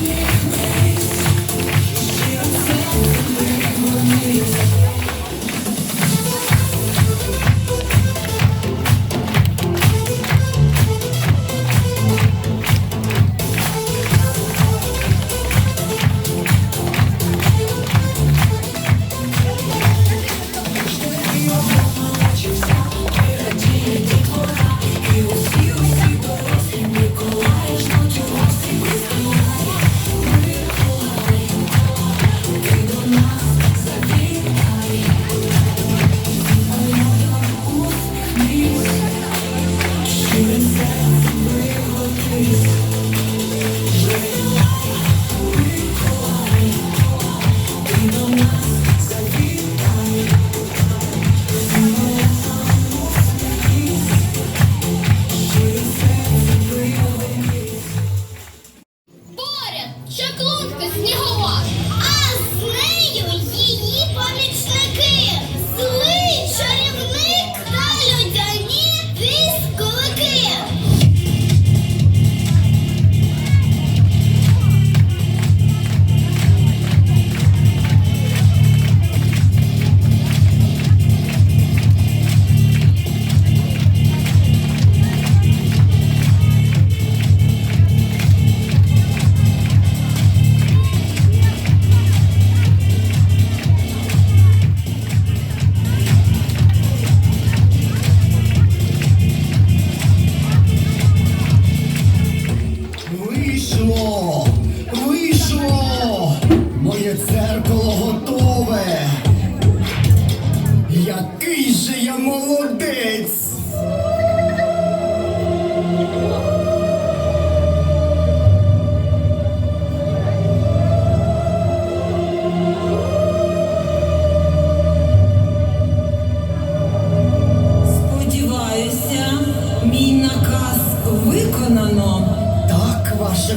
Yeah.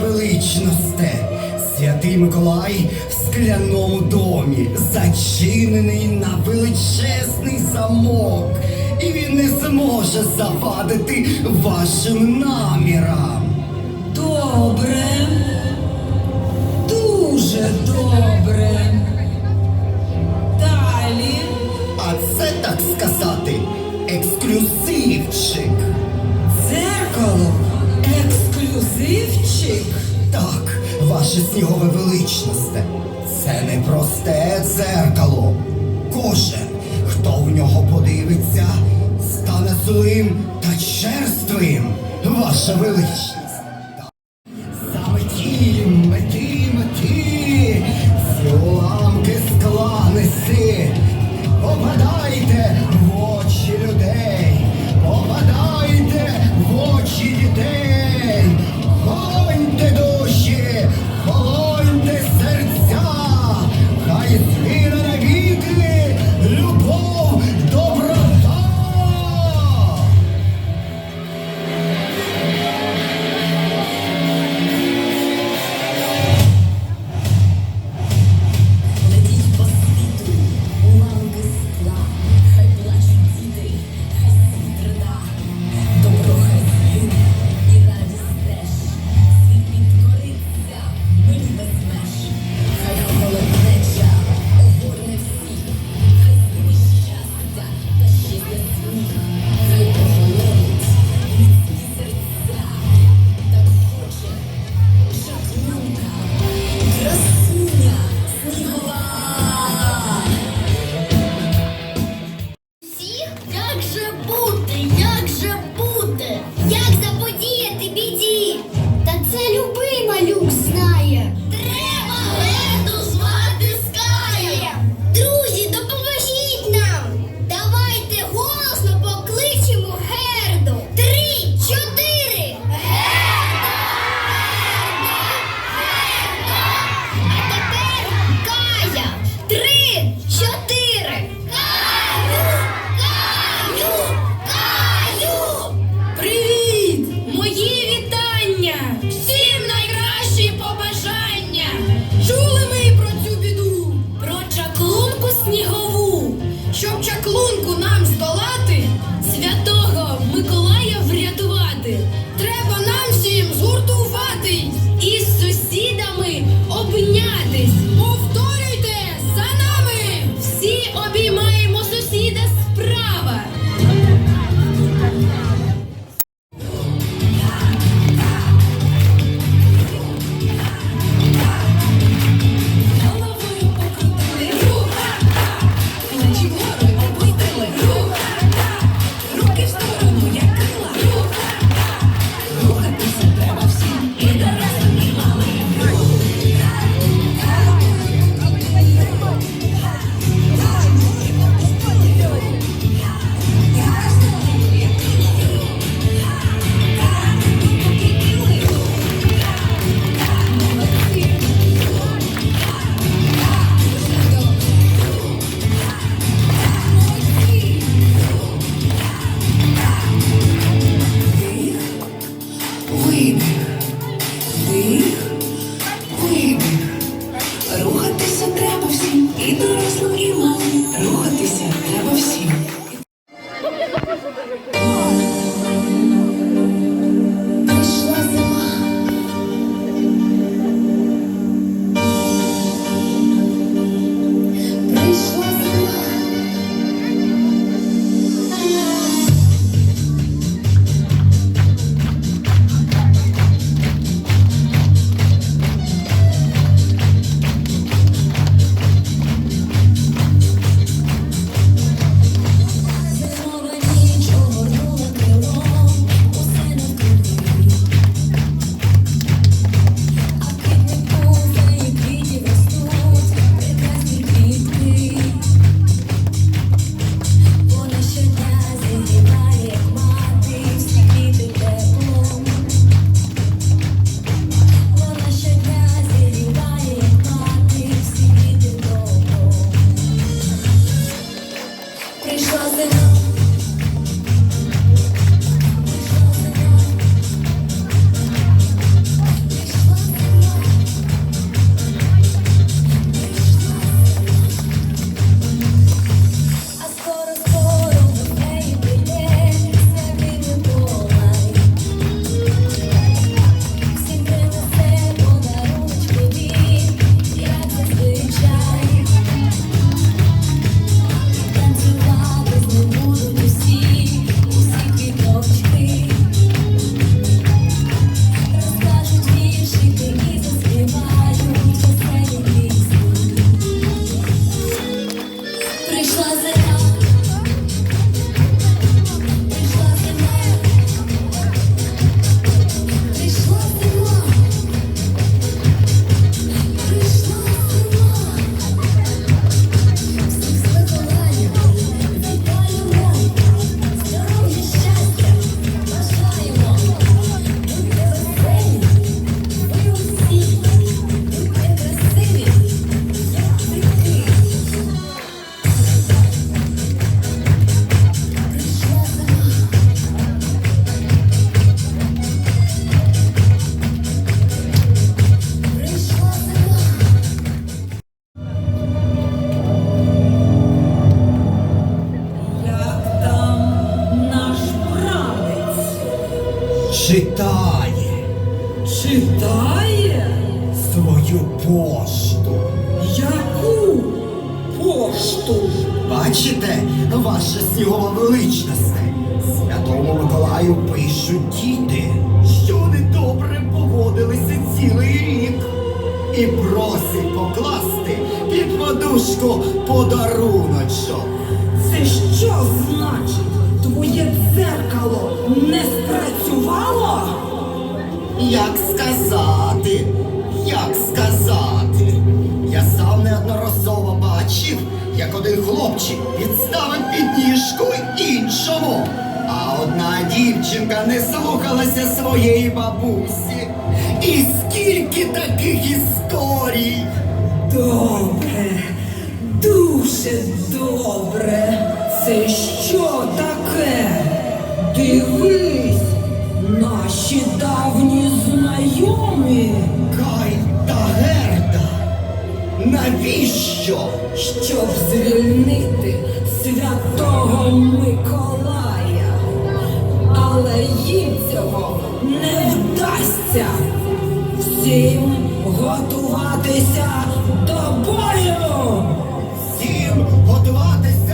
величносте, святий Миколай в скляному домі, зачинений на величезний замок, і він не зможе завадити вашим намірам. Добре, дуже добре. Далі. А це так сказати ексклюзивчик. Дзеркало ексклюзивчик. Зайчик! Так, ваше снігове величносте. Це не просте дзеркало. Кожен, хто в нього подивиться, стане злим та черствим, ваша величність. Пишуть діти, що вони добре поводилися цілий рік. І просить покласти під подушку подаруночок. Це що значить? Твоє дзеркало не спрацювало? Як сказати? Як сказати? Я сам неодноразово бачив, як один хлопчик підставив підніжку іншому, а одна дівчинка не слухалася своєї бабусі. І скільки таких історій? Добре, дуже добре. Це що таке? Дивись, наші давні знайомі, Кай та Герда. Навіщо? щоб звільнити святого Миколая. Але їм цього не вдасться. Всім готуватися до бою! Всім готуватися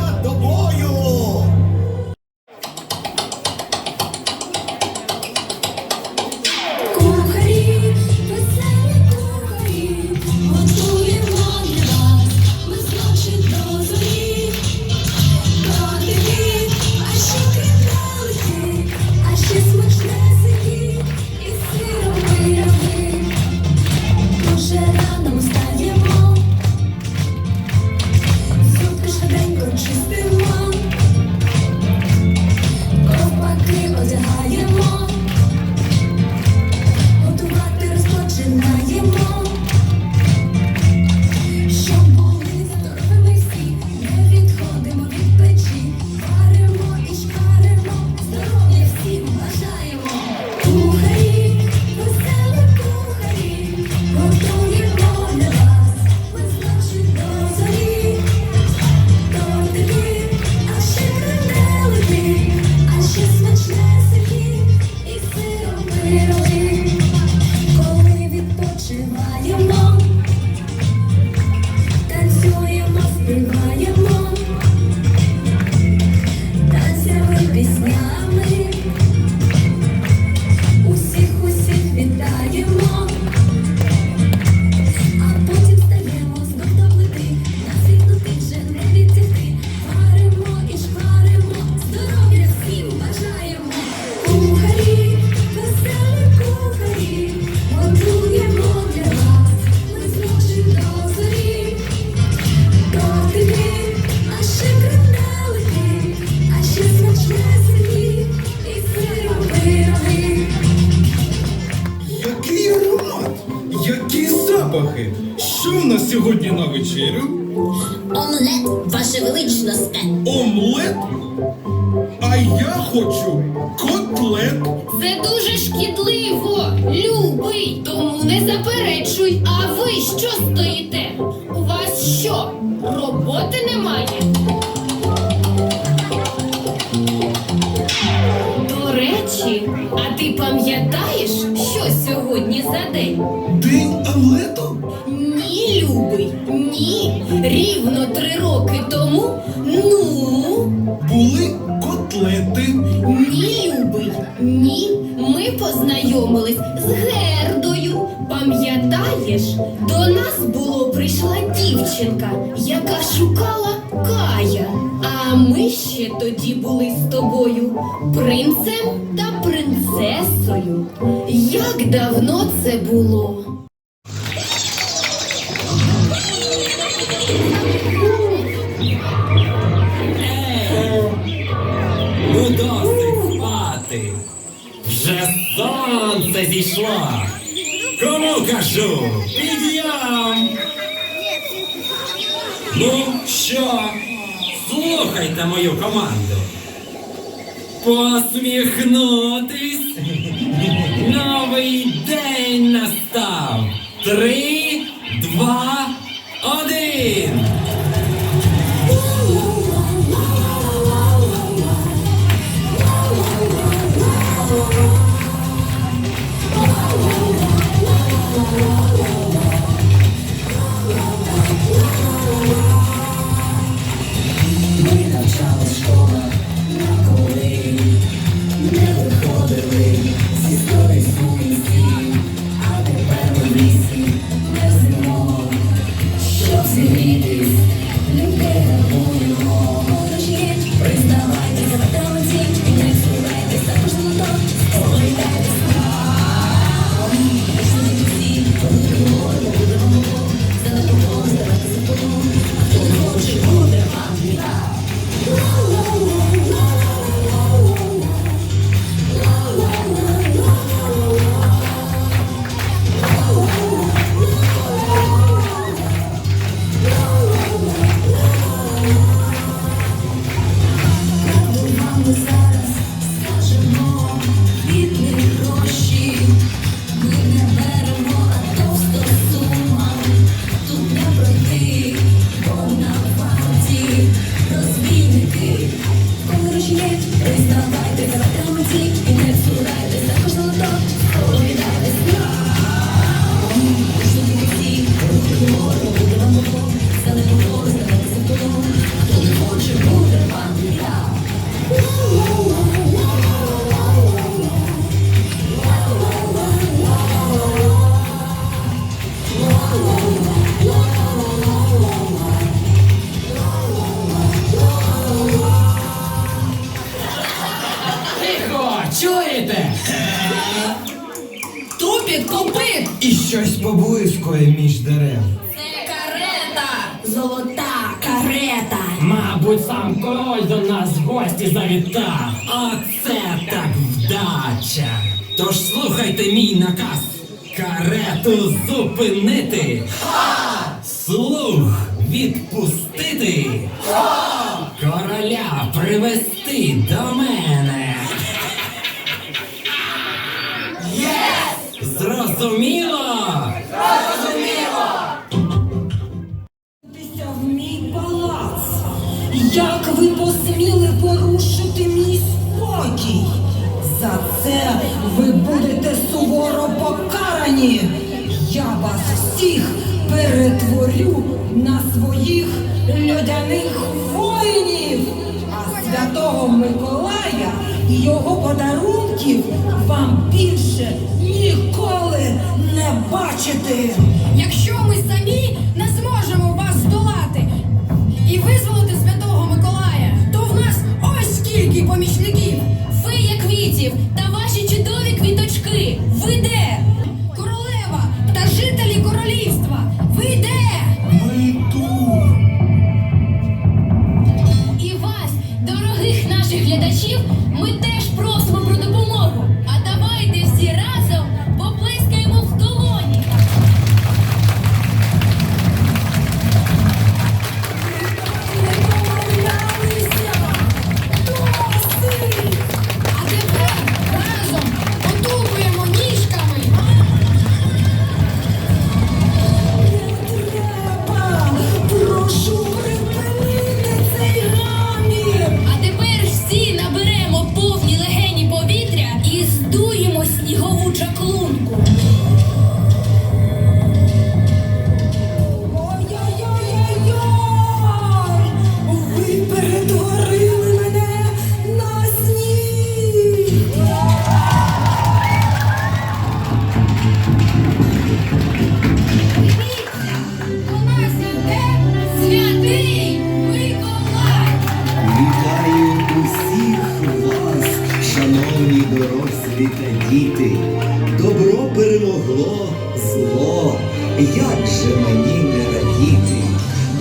сьогодні на вечерю? Омлет, ваше величносте. Омлет? А я хочу котлет. Це дуже шкідливо, любий, тому не заперечуй. А ви що стоїте? У вас що? Роботи немає? До речі, а ти пам'ятаєш, що сьогодні за день? День омлету? Ні, ні. Рівно три роки тому. Ну. Були котлети. Ні, любий, ні. Ми познайомились з Гердою. Пам'ятаєш, до нас було прийшла дівчинка, яка шукала Кая. А ми ще тоді були з тобою принцем та принцесою. Як давно це було? Зійшло. Кому кажу? Підйом. Ну що? Слухайте мою команду. Посміхнутись. Новий день настав. Три, два, один. Гості завітав. Оце так вдача. Тож слухайте мій наказ. Карету зупинити. Ха! Слух відпустити. Короля привести до мене. Зрозуміло? Дивіться Як ви посміли порушити мій спокій? За це ви будете суворо покарані. я вас всіх перетворю на своїх людяних воїнів, а святого Миколая і його подарунків вам більше ніколи не бачити. Якщо ми самі та діти. Добро перемогло зло. Як же мені не радіти?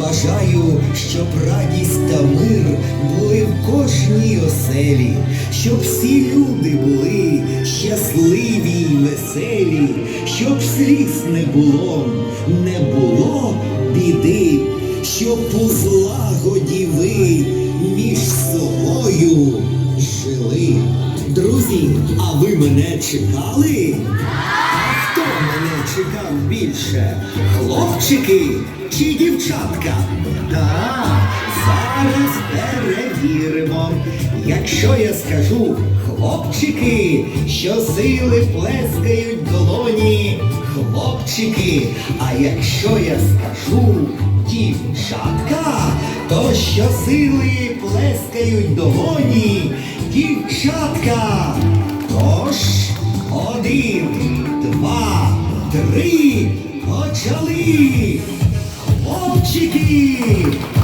Бажаю, щоб радість та мир були в кожній оселі, щоб всі люди були щасливі й веселі, щоб сліз не було, не було біди, щоб чекали? Хто мене чекав більше? Хлопчики чи дівчатка? Так, зараз перевіримо. Якщо я скажу хлопчики, що сили плескають долоні, хлопчики, а якщо я скажу дівчатка, то що сили плескають долоні, дівчатка. Тож один, два, три, почали! Хлопчики!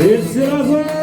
І всі разом!